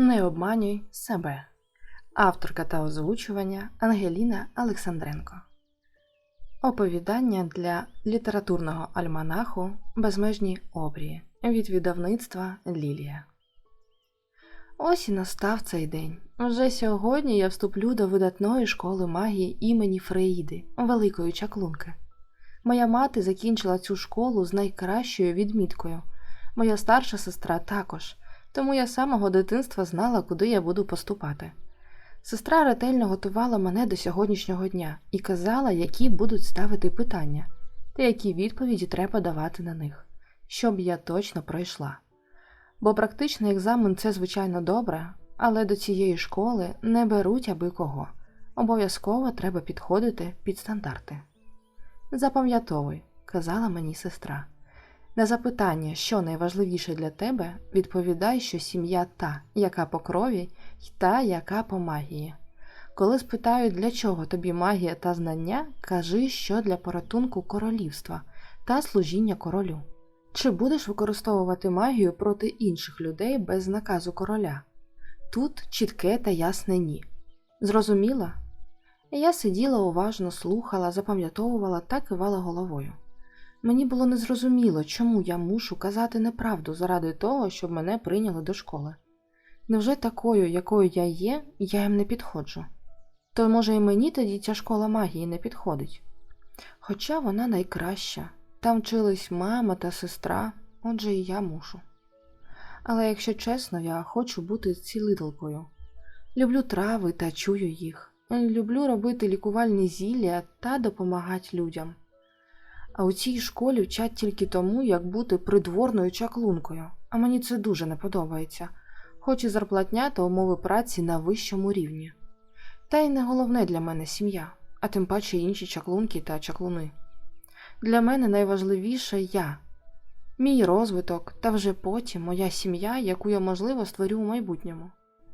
Не обманюй себе. Авторка та озвучування Ангеліна Олександренко. Оповідання для літературного альманаху Безмежні обрії від видавництва Лілія. Ось і настав цей день. Вже сьогодні я вступлю до видатної школи магії імені Фреїди, Великої Чаклунки. Моя мати закінчила цю школу з найкращою відміткою. Моя старша сестра також, тому я з самого дитинства знала, куди я буду поступати. Сестра ретельно готувала мене до сьогоднішнього дня і казала, які будуть ставити питання та які відповіді треба давати на них, щоб я точно пройшла. Бо практичний екзамен це звичайно добре, але до цієї школи не беруть аби кого. Обов'язково треба підходити під стандарти. Запам'ятовуй, казала мені сестра. На запитання, що найважливіше для тебе, відповідай, що сім'я та, яка по крові, й та, яка по магії. Коли спитають, для чого тобі магія та знання, кажи, що для порятунку королівства та служіння королю. Чи будеш використовувати магію проти інших людей без наказу короля? Тут чітке та ясне ні. Зрозуміла? Я сиділа уважно, слухала, запам'ятовувала та кивала головою. Мені було незрозуміло, чому я мушу казати неправду заради того, щоб мене прийняли до школи. Невже такою, якою я є, я їм не підходжу? То, може, і мені тоді ця школа магії не підходить. Хоча вона найкраща, там вчились мама та сестра, отже і я мушу. Але якщо чесно, я хочу бути цілителкою. Люблю трави та чую їх. Люблю робити лікувальні зілля та допомагати людям. А у цій школі вчать тільки тому, як бути придворною чаклункою, а мені це дуже не подобається, хоч і зарплатня та умови праці на вищому рівні. Та й не головне для мене сім'я, а тим паче інші чаклунки та чаклуни. Для мене найважливіше я, мій розвиток та вже потім моя сім'я, яку я можливо створю у майбутньому.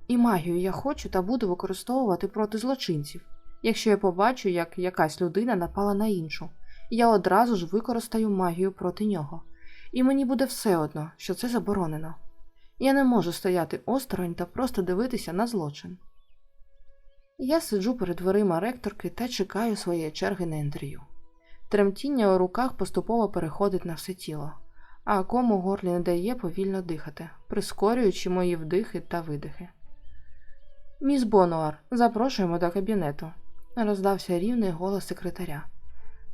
І магію я хочу та буду використовувати проти злочинців, якщо я побачу, як якась людина напала на іншу я одразу ж використаю магію проти нього, і мені буде все одно, що це заборонено. Я не можу стояти осторонь та просто дивитися на злочин. Я сиджу перед дверима ректорки та чекаю своєї черги на інтерв'ю. Тремтіння у руках поступово переходить на все тіло, а кому горлі не дає повільно дихати, прискорюючи мої вдихи та видихи. Міс Бонуар, запрошуємо до кабінету, роздався рівний голос секретаря.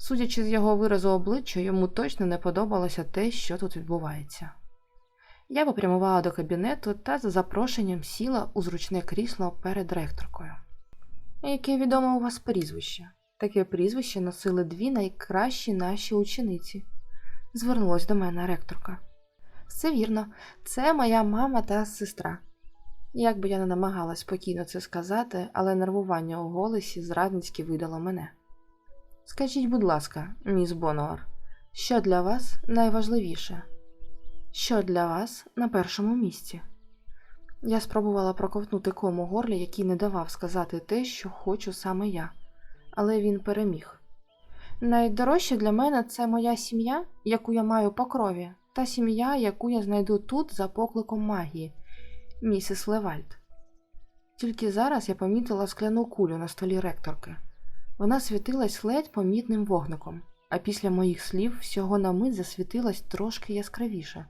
Судячи з його виразу обличчя, йому точно не подобалося те, що тут відбувається. Я попрямувала до кабінету та за запрошенням сіла у зручне крісло перед ректоркою. Яке відоме у вас прізвище? Таке прізвище носили дві найкращі наші учениці. Звернулась до мене ректорка. Все вірно, це моя мама та сестра. Як би я не намагалась спокійно це сказати, але нервування у голосі зрадницьки видало мене. Скажіть, будь ласка, міс Бонуар, що для вас найважливіше? Що для вас на першому місці? Я спробувала проковтнути кому горлі, який не давав сказати те, що хочу саме я, але він переміг. Найдорожче для мене це моя сім'я, яку я маю по крові, та сім'я, яку я знайду тут за покликом магії, місіс Левальд. Тільки зараз я помітила скляну кулю на столі ректорки. Вона світилась ледь помітним вогником, а після моїх слів всього на мить засвітилась трошки яскравіше.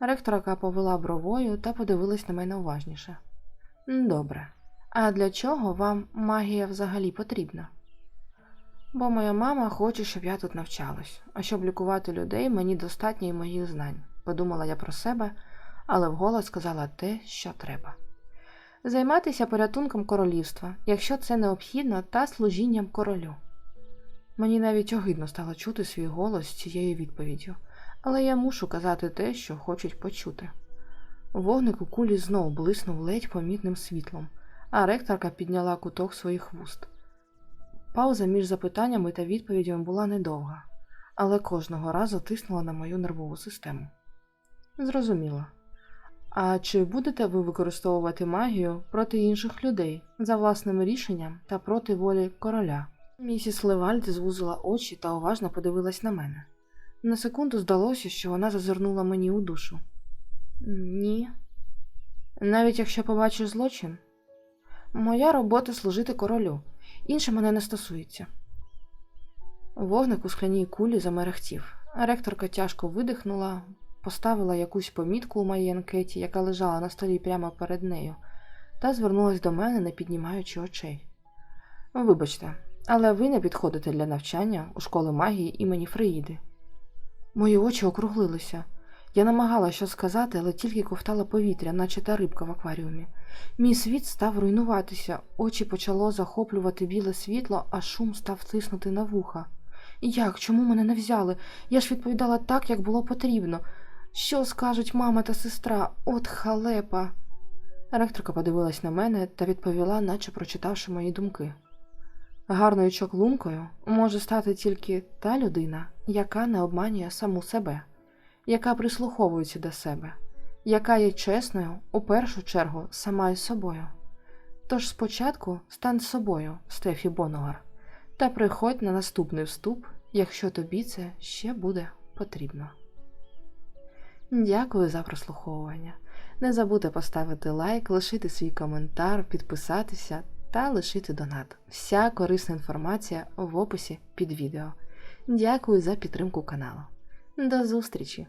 Ректорка повела бровою та подивилась на мене уважніше. Добре, а для чого вам магія взагалі потрібна? Бо моя мама хоче, щоб я тут навчалась, а щоб лікувати людей, мені достатньо й моїх знань, подумала я про себе, але вголос сказала те, що треба займатися порятунком королівства, якщо це необхідно, та служінням королю. Мені навіть огидно стало чути свій голос цією відповіддю, але я мушу казати те, що хочуть почути. Вогник у кулі знов блиснув ледь помітним світлом, а ректорка підняла куток своїх вуст. Пауза між запитаннями та відповідями була недовга, але кожного разу тиснула на мою нервову систему. Зрозуміло. А чи будете ви використовувати магію проти інших людей за власним рішенням та проти волі короля? Місіс Левальд звузила очі та уважно подивилась на мене. На секунду здалося, що вона зазирнула мені у душу. Ні. Навіть якщо побачиш злочин, моя робота служити королю, інше мене не стосується. Вогник у скляній кулі замерехтів. Ректорка тяжко видихнула, поставила якусь помітку у моїй анкеті, яка лежала на столі прямо перед нею, та звернулась до мене, не піднімаючи очей. Вибачте, але ви не підходите для навчання у школи магії імені Фреїди. Мої очі округлилися. Я намагалася щось сказати, але тільки ковтала повітря, наче та рибка в акваріумі. Мій світ став руйнуватися, очі почало захоплювати біле світло, а шум став тиснути на вуха. Як? Чому мене не взяли? Я ж відповідала так, як було потрібно. Що скажуть мама та сестра? От халепа. Ректорка подивилась на мене та відповіла, наче прочитавши мої думки. Гарною чоклункою може стати тільки та людина, яка не обманює саму себе, яка прислуховується до себе, яка є чесною у першу чергу сама із собою. Тож спочатку стань собою, Стефі Бонуар, та приходь на наступний вступ, якщо тобі це ще буде потрібно. Дякую за прослуховування. Не забудьте поставити лайк, лишити свій коментар, підписатися та лишити донат. Вся корисна інформація в описі під відео. Дякую за підтримку каналу. До зустрічі!